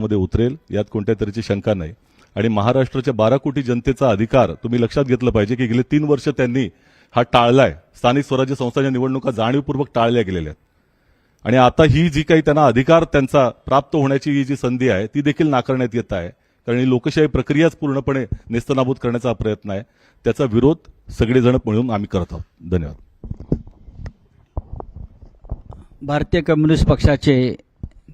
मध्ये उतरेल यात कोणत्या तऱ्हेची शंका नाही. आणि महाराष्ट्राच्या बारा कोटी जनतेचा अधिकार तुम्ही लक्षात घेतलं पाहिजे की गेले तीन वर्ष त्यांनी हा टाळलाय. स्थानिक स्वराज्य संस्थांच्या निवडणुका जाणीवपूर्वक टाळल्या गेलेल्या आहेत. आणि आता ही जी काही त्यांना अधिकार त्यांचा प्राप्त होण्याची ही जी संधी आहे ती देखील नाकारण्यात येत आहे. कारण ही लोकशाही प्रक्रियाच पूर्णपणे नेस्तनाबूत करण्याचा प्रयत्न आहे. त्याचा विरोध सगळेजण मिळून आम्ही करत आहोत. धन्यवाद. भारतीय कम्युनिस्ट पक्षाचे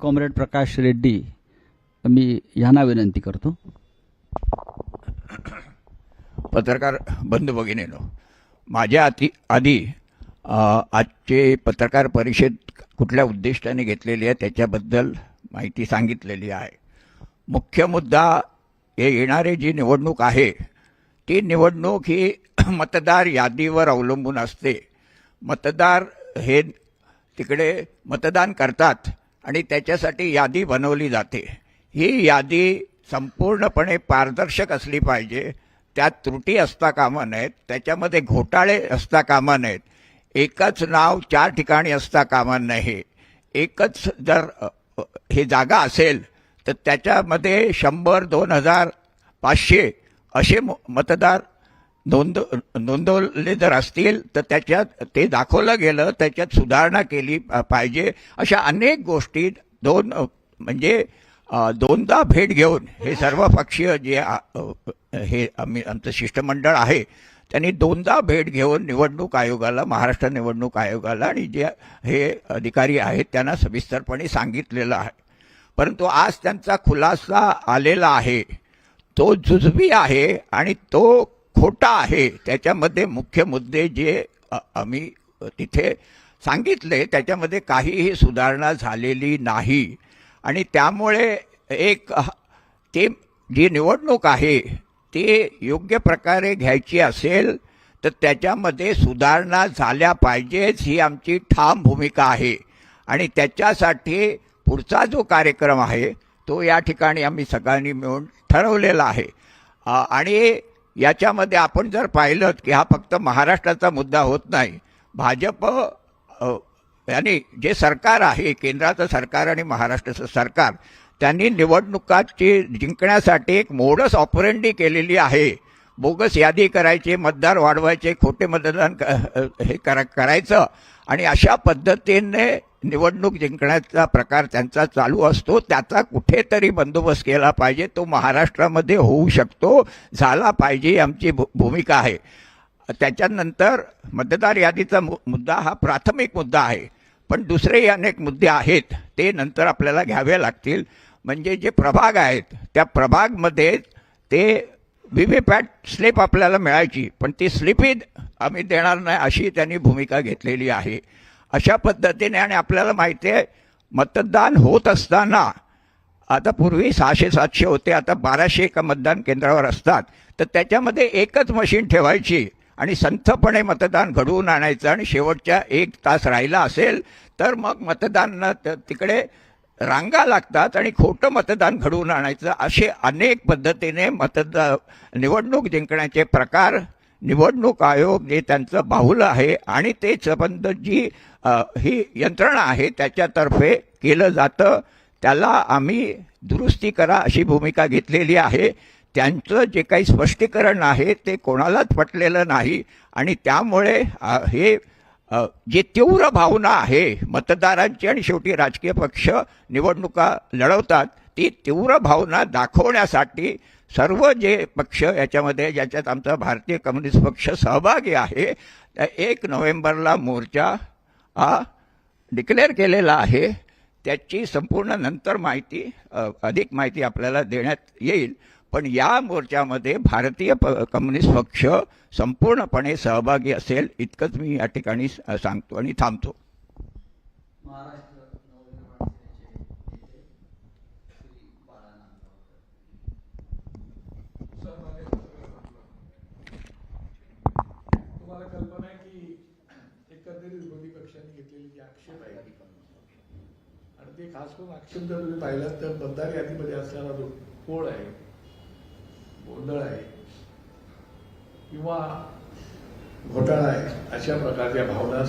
कॉम्रेड प्रकाश रेड्डी मी यांना विनंती करतो. पत्रकार बंधू भगिनीनो माझ्या आधी आधी आजचे पत्रकार परिषद कुठल्या उद्दिष्टाने घेतलेली आहे त्याच्याबद्दल माहिती सांगितलेली आहे. मुख्य मुद्दा हे येणारी जी निवडणूक आहे ती निवडणूक ही मतदार यादीवर अवलंबून असते. मतदार हे तिकडे मतदान करतात आणि त्याच्यासाठी यादी बनवली जाते. ही यादी संपूर्णपणे पारदर्शक असली पाहिजे. त्यात त्रुटी असता कामा नयेत. त्याच्यामध्ये घोटाळे असता कामा नयेत. एकच नाव चार ठिकाणी असता कामा नये एकच जर हे जागा असेल तर त्याच्यामध्ये शंभर दोन हजार पाचशे असे मतदार नोंद नोंदवले जर असतील तर त्याच्यात ते दाखवलं गेलं त्याच्यात सुधारणा केली पा- पाहिजे अशा अनेक गोष्टी दोन म्हणजे दोनदा भेट घेऊन हे सर्व पक्षीय जे हे आम्ही आमचं शिष्टमंडळ आहे त्यांनी दोनदा भेट घेऊन निवडणूक आयोगाला महाराष्ट्र निवडणूक आयोगाला आणि जे हे अधिकारी आहेत त्यांना सविस्तरपणे सांगितलेलं आहे. परंतु आज त्यांचा खुलासा आलेला आहे. तो जुजबी आहे आणि तो खोटा आहे. त्याच्यामध्ये मुख्य मुद्दे जे आम्ही तिथे सांगितले त्याच्यामध्ये काहीही सुधारणा झालेली नाही. आणि त्यामुळे एक ते जी निवडणूक आहे ते योग्य प्रकारे घ्यायची असेल तर त्याच्यामध्ये सुधारणा झाल्या पाहिजेच ही आमची ठाम भूमिका आहे. आणि त्याच्यासाठी पुढचा जो कार्यक्रम आहे तो या ठिकाणी आम्ही सगळ्यांनी मिळून ठरवलेला आहे. आणि याच्यामध्ये आपण जर पाहिलं की हा फक्त महाराष्ट्राचा मुद्दा होत नाही भाजप अ, यांनी जे सरकार आहे केंद्राचं सरकार आणि महाराष्ट्राचं सरकार त्यांनी निवडणुकाची जिंकण्यासाठी एक मोडस ऑपरेंडी केलेली आहे. बोगस यादी करायची मतदार वाढवायचे खोटे मतदान क- हे करा करायचं. आणि अशा पद्धतीने निवडणूक जिंकण्याचा प्रकार त्यांचा चालू असतो. त्याचा कुठेतरी बंदोबस्त केला पाहिजे. तो महाराष्ट्रामध्ये होऊ शकतो झाला पाहिजे आमची भू- भूमिका आहे. त्याच्यानंतर मतदार यादीचा मु- मुद्दा हा प्राथमिक मुद्दा आहे. पण दुसरेही अनेक मुद्दे आहेत ते नंतर आपल्याला घ्यावे लागतील. म्हणजे जे प्रभाग आहेत त्या प्रभागमध्ये ते व्ही व्ही पॅट स्लिप आपल्याला मिळायची पण ती स्लिपही आम्ही देणार नाही अशी त्यांनी भूमिका घेतलेली आहे. अशा पद्धतीने आणि आपल्याला माहिती आहे मतदान होत असताना आता पूर्वी सहाशे सातशे होते आता बाराशे एका मतदान केंद्रावर असतात. तर त्याच्यामध्ये एकच मशीन ठेवायची आणि संथपणे मतदान घडवून आणायचं आणि शेवटच्या एक तास राहिला असेल तर मग मतदान तिकडे रांगा लागतात आणि खोटं मतदान घडवून आणायचं. असे अनेक पद्धतीने मतदा निवडणूक जिंकण्याचे प्रकार निवडणूक आयोग जे त्यांचं बाहुलं आहे आणि ते संबंध जी ही यंत्रणा आहे त्याच्यातर्फे केलं जातं. त्याला आम्ही दुरुस्ती करा अशी भूमिका घेतलेली आहे. त्यांचं जे काही स्पष्टीकरण आहे ते कोणालाच पटलेलं नाही. आणि त्यामुळे हे जे जी तीव्र भावना आहे मतदारांची आणि शेवटी राजकीय पक्ष निवडणुका लढवतात ती तीव्र भावना दाखवण्यासाठी सर्व जे पक्ष याच्यामध्ये ज्याच्यात आमचा भारतीय कम्युनिस्ट पक्ष सहभागी आहे त्या एक नोव्हेंबरला मोर्चा हा डिक्लेअर केलेला आहे. त्याची संपूर्ण नंतर माहिती अधिक माहिती आपल्याला देण्यात येईल. पण या मोर्चामध्ये भारतीय प कम्युनिस्ट पक्ष संपूर्णपणे सहभागी असेल इतकंच मी या ठिकाणी सांगतो आणि थांबतो. आणि ते खास करून आक्षेप जर तुम्ही पाहिलात तर मतदार यादीमध्ये असणारा जो पोळ आहे? गोंधळ आहे किंवा घोटाळा आहे अशा प्रकारच्या भावना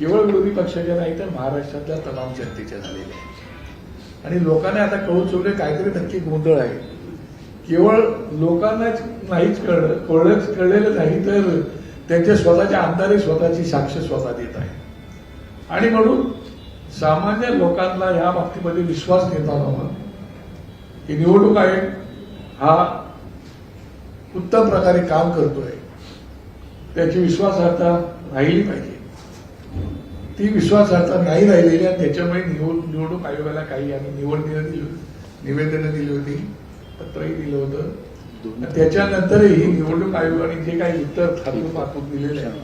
केवळ विरोधी पक्षाच्या नाही तर महाराष्ट्रातल्या तमाम जनतेच्या झालेल्या आहेत. आणि लोकांना आता कळून चुकले काहीतरी नक्की गोंधळ आहे. केवळ लोकांनाच नाहीच कळलं कळलंच कळलेलं नाही तर त्यांच्या स्वतःच्या आमदारही स्वतःची साक्ष स्वतः देत आहे आणि म्हणून सामान्य लोकांना या बाबतीमध्ये विश्वास निर्माण हवा की निवडणूक आयोग हा उत्तम प्रकारे काम करतोय. त्याची विश्वासार्हता राहिली पाहिजे. ती विश्वासार्हता नाही राहिलेली आणि त्याच्यामुळे निवड निवडणूक आयोगाला काही आम्ही निवडणं दिली निवेदनं दिली होती पत्रही दिलं होतं. त्याच्यानंतरही निवडणूक आयोगाने जे काही उत्तर थातून मातून दिलेले आहे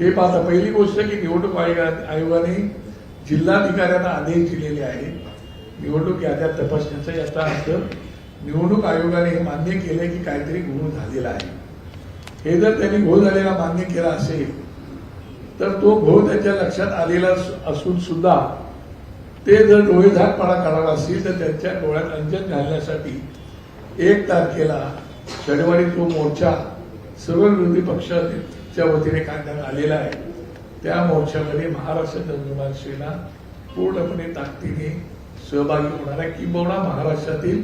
ते पाहता पहिली गोष्ट की निवडणूक आयोगा- आयोगाने जिल्हाधिकाऱ्यांना आदेश दिलेले आहेत. निवडणूक याद्या तपासण्याचा याचा अर्थ निवडणूक आयोगाने हे मान्य केलंय की काहीतरी गुन्हा झालेला आहे. हे जर त्यांनी घो झालेला मान्य केला असेल तर तो घो त्याच्या लक्षात आलेला असून सुद्धा ते जर डोळेझाटपणा करावा असतील तर त्यांच्या डोळ्यात अंजन घालण्यासाठी एक तारखेला शनिवारी तो मोर्चा सर्व विरोधी पक्षाच्या वतीने काढण्यात आलेला आहे. त्या मोर्चामध्ये महाराष्ट्र नवनिर्माण सेना पूर्णपणे ताकदीने सहभागी होणार आहे. किंबहुना महाराष्ट्रातील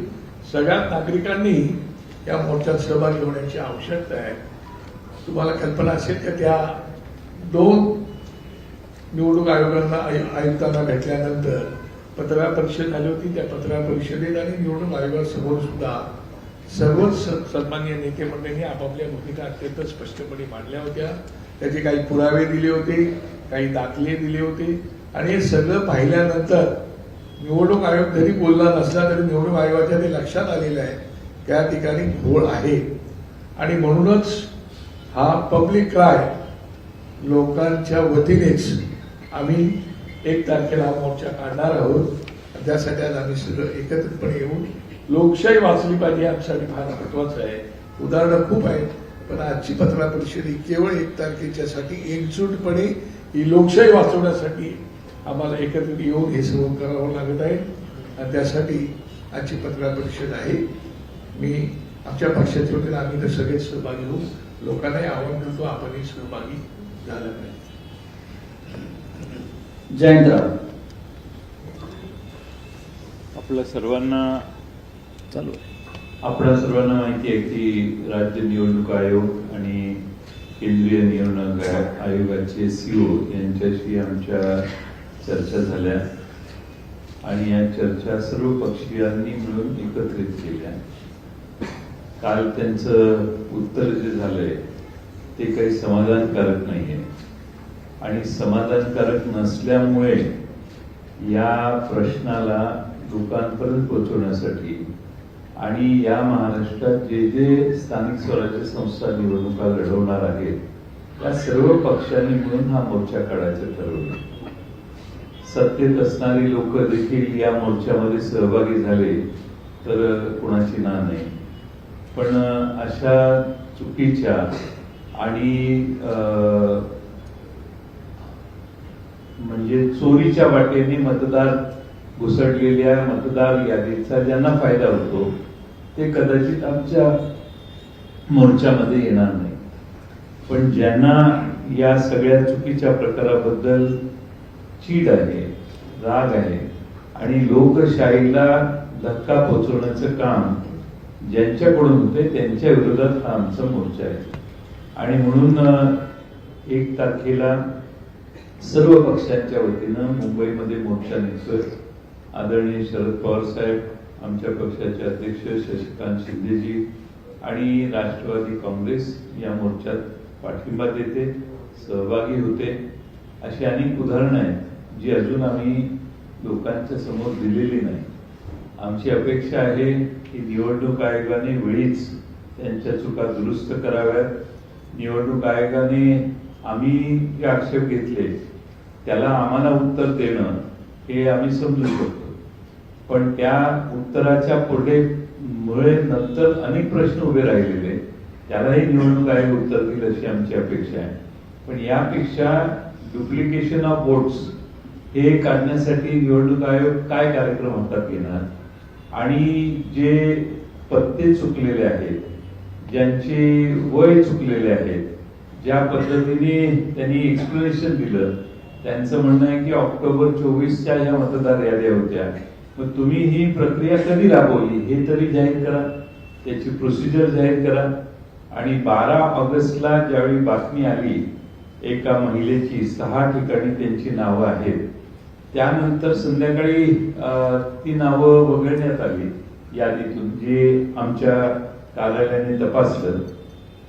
सगळ्या नागरिकांनी या मोर्चात सहभागी होण्याची आवश्यकता आहे. तुम्हाला कल्पना असेल का त्या दोन निवडणूक आयोगांना आयु- आयुक्तांना भेटल्यानंतर पत्रकार परिषद झाली होती. त्या पत्रकार परिषदेत आणि निवडणूक आयोगासमोर सुद्धा सर्वच स- नेते मंडळींनी आपापल्या भूमिका अत्यंत स्पष्टपणे मांडल्या होत्या. त्याचे काही पुरावे दिले होते काही दाखले दिले होते. आणि हे सगळं पाहिल्यानंतर निवडणूक आयोग जरी बोलला नसला तरी निवडणूक आयोगाच्या ते लक्षात आलेलं आहे. त्या ठिकाणी घोळ आहे. आणि म्हणूनच हा पब्लिक क्राय लोकांच्या वतीनेच आम्ही एक तारखेला हा मोर्चा काढणार आहोत. त्यासाठी आज आम्ही सगळं एकत्रितपणे येऊन लोकशाही वाचली पाहिजे आमच्यासाठी फार महत्वाचं आहे. उदाहरणं खूप आहेत पण आजची पत्रकार परिषद ही केवळ एक तारखेच्यासाठी एकजूटपणे ही लोकशाही वाचवण्यासाठी आम्हाला एकत्रित येऊन हे सर्व करावं लागत आहे. आणि त्यासाठी आजची पत्रकार परिषद आहे. मी आमच्या पक्षाच्या वतीने आम्ही तर सगळेच सहभागी होऊ लोकांनाही आव्हान करतो आपणही सहभागी झालं पाहिजे. जयंतराव आपल्या सर्वांना चालू. आपल्या सर्वांना माहिती आहे की राज्य निवडणूक आयोग आणि केंद्रीय निवडणूक आय- आयोगाचे सीओ यांच्याशी आमच्या चर्चा झाल्या आणि या चर्चा सर्व पक्षीयांनी मिळून एकत्रित केल्या. काल त्यांचं उत्तर जे झालंय ते काही समाधानकारक नाहीये. आणि समाधानकारक नसल्यामुळे या प्रश्नाला लोकांपर्यंत पोहोचवण्यासाठी आणि या महाराष्ट्रात जे जे स्थानिक स्वराज्य संस्था निवडणुका लढवणार आहेत त्या सर्व पक्षांनी मिळून हा मोर्चा काढायचं ठरवलं. सत्तेत असणारी लोक देखील या मोर्चामध्ये सहभागी झाले तर कुणाची ना नाही. पण अशा चुकीच्या आणि अं, म्हणजे चोरीच्या वाटेने मतदार घुसडलेल्या मतदार यादीचा ज्यांना फायदा होतो ते कदाचित आमच्या मोर्चामध्ये येणार नाही. पण ज्यांना या सगळ्या चुकीच्या प्रकाराबद्दल चीड आहे राग आहे आणि लोकशाहीला धक्का पोचवण्याचं काम ज्यांच्याकडून होते त्यांच्या विरोधात हा आमचा मोर्चा आहे. आणि म्हणून एक तारखेला सर्व पक्षांच्या वतीनं मुंबईमध्ये मोर्चा निघतोय आदरणीय शरद पवार साहेब आमच्या पक्षाचे अध्यक्ष शशिकांत शिंदेजी आणि राष्ट्रवादी काँग्रेस या मोर्चात पाठिंबा देते सहभागी होते अशी अनेक उदाहरणं आहेत. जी अजून आम्ही लोकांच्या समोर दिलेली नाही. आमची अपेक्षा आहे की निवडणूक आयोगाने वेळीच त्यांच्या चुका दुरुस्त कराव्यात. निवडणूक आयोगाने आम्ही जे आक्षेप घेतले त्याला आम्हाला उत्तर देणं हे आम्ही समजू शकतो. पण त्या उत्तराच्या पुढे मुळे नंतर अनेक प्रश्न उभे राहिलेले. त्यालाही निवडणूक आयोग उत्तर देईल अशी आमची अपेक्षा आहे. पण यापेक्षा डुप्लिकेशन ऑफ वोट्स हे काढण्यासाठी निवडणूक आयोग काय कार्यक्रम हातात घेणार? आणि जे पत्ते चुकलेले आहेत ज्यांचे वय चुकलेले आहेत ज्या पद्धतीने त्यांनी एक्सप्लेनेशन दिलं त्यांचं म्हणणं आहे की ऑक्टोबर चोवीसच्या ज्या मतदार याद्या होत्या. मग तुम्ही ही प्रक्रिया कधी राबवली? हे तरी जाहीर करा. त्याची प्रोसिजर जाहीर करा. आणि बारा ऑगस्टला ज्यावेळी बातमी आली एका महिलेची सहा ठिकाणी त्यांची नावं आहेत. त्यानंतर संध्याकाळी ती नावं वगळण्यात आली. यादीतून जे आमच्या कार्यालयाने तपासलं.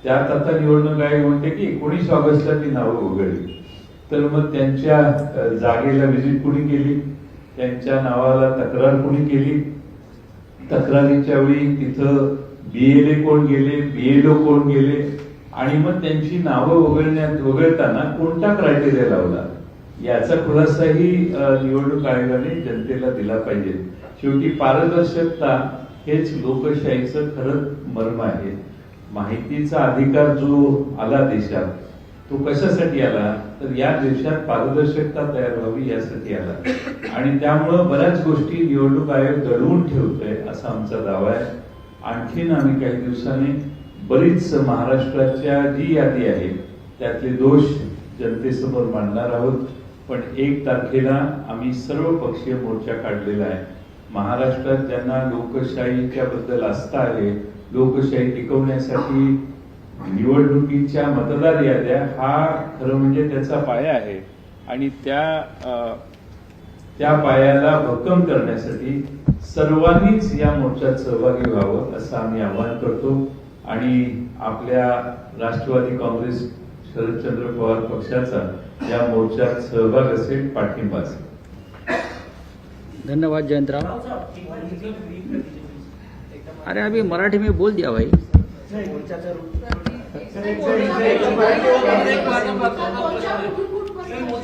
त्यात आता निवडणूक आयोग म्हणते की एकोणीस ऑगस्टला ती नावं वगळली. तर मग त्यांच्या जागेला व्हिजिट कुणी केली? त्यांच्या नावाला तक्रार कुणी केली? तक्रारीच्या वेळी तिथं बीएलए कोण गेले? बीएलओ कोण गेले? आणि मग त्यांची नावं वगळण्यात वगळताना कोणता क्रायटेरिया लावला? याचा खुलासाही निवडणूक आयोगाने जनतेला दिला पाहिजे. शेवटी पारदर्शकता हेच लोकशाहीचं खरं मर्म आहे. माहितीचा अधिकार जो आला देशात तो कशासाठी आला? तर या देशात पारदर्शकता तयार व्हावी यासाठी आला. आणि त्यामुळं बऱ्याच गोष्टी निवडणूक आयोग दडवून ठेवतोय असा आमचा दावा आहे. आणखीन आम्ही काही दिवसांनी बरीच महाराष्ट्राच्या जी यादी आहे त्यातले दोष जनतेसमोर मांडणार आहोत. पण एक तारखेला आम्ही सर्व पक्षीय मोर्चा काढलेला आहे. महाराष्ट्रात ज्यांना लोकशाहीच्या बद्दल आस्था आहे लोकशाही टिकवण्यासाठी निवडणुकीच्या मतदार याद्या हा खरं म्हणजे त्याचा पाया आहे. आणि त्या त्या पायाला भक्कम करण्यासाठी सर्वांनीच या मोर्चात सहभागी व्हावं असं आम्ही आवाहन करतो. आणि आपल्या राष्ट्रवादी काँग्रेस शरदचंद्र पवार पक्षाचा या मोर्चात सहभाग असेल पाठिंबा असेल. धन्यवाद, जयंतराव. अरे, अभी मराठी में बोल दिया भाई.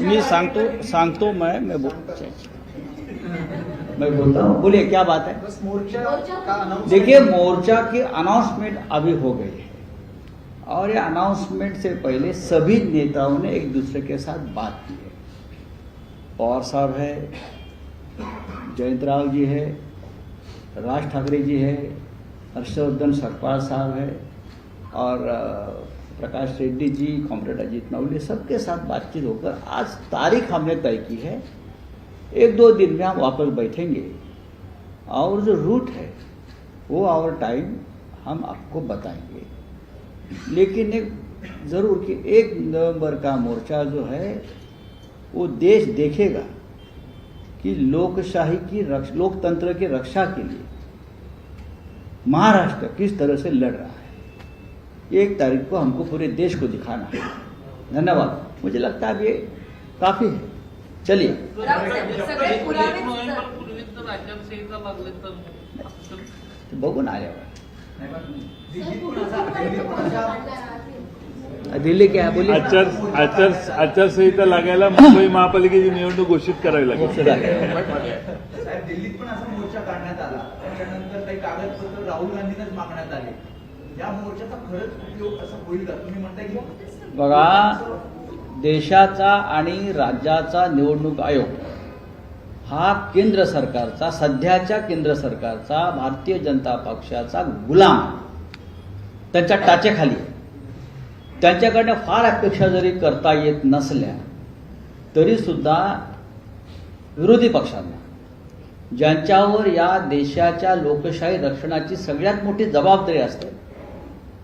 मी सांगतो सांगतो मैं मैं बोल मैं बोलता हूँ, बोलिए, क्या बात है? देखिए, मोर्चा की अनाउंसमेंट अभी हो गई है। और ये अनाउंसमेंट से पहले सभी नेताओं ने एक दूसरे के साथ बात की है। पवार साहब है, जयंत राव जी है, राज ठाकरे जी है, हर्षवर्धन सरपाल साहब है और प्रकाश रेड्डी जी, कॉम्रेड अजीत नवले, सबके साथ बातचीत होकर आज तारीख हमने तय की है। एक दो दिन में हम वापस बैठेंगे। और जो रूट है, वो आवर टाइम हम आपको बताएँगे। लेकिन एक ज़रूर कि एक नवंबर का मोर्चा जो है वो देश देखेगा कि लोकशाही की रक्ष लोकतंत्र की रक्षा के लिए महाराष्ट्र किस तरह से लड़ रहा है। एक तारीख को हमको पूरे देश को दिखाना है। धन्यवाद। मुझे लगता है अब ये काफ़ी है। चलिए। तर तो बघून आल्यावर. दिल्ली क्या? बोलिए. आचार आचार आचारसंहिता लागायला मुंबई महापालिकेची निवडणूक घोषित करावी लागेल. साहेब दिल्लीत पण असा मोर्चा काढण्यात आला. त्याच्यानंतर काही कागदपत्र राहुल गांधींनाच मागण्यात आले. या मोर्चाचा खरंच उपयोग असा होईल का? तुम्ही म्हणताय की बघा देशाचा आणि राज्याचा निवडणूक आयोग हा केंद्र सरकारचा सध्याच्या केंद्र सरकारचा भारतीय जनता पक्षाचा गुलाम. त्यांच्या टाचेखाली. त्यांच्याकडनं फार अपेक्षा जरी करता येत नसल्या तरी सुद्धा विरोधी पक्षांना ज्यांच्यावर या देशाच्या लोकशाही रक्षणाची सगळ्यात मोठी जबाबदारी असते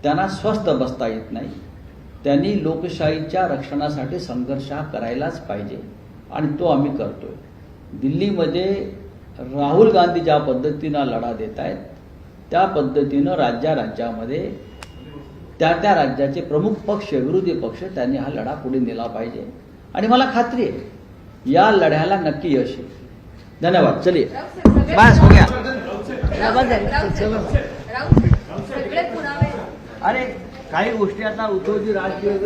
त्यांना स्वस्थ बसता येत नाही. त्यांनी लोकशाहीच्या रक्षणासाठी संघर्ष हा करायलाच पाहिजे आणि तो आम्ही करतोय. दिल्लीमध्ये राहुल गांधी ज्या पद्धतीनं लढा देत आहेत त्या पद्धतीनं राज्या राज्यामध्ये त्या त्या राज्याचे प्रमुख पक्ष विरोधी पक्ष त्यांनी हा लढा पुढे नेला पाहिजे. आणि मला खात्री आहे या लढ्याला नक्की यश येईल. धन्यवाद. चलिए. बस हो गया. सगळे पुरावे. अरे काही गोष्टी आता उद्धवजी राजकीय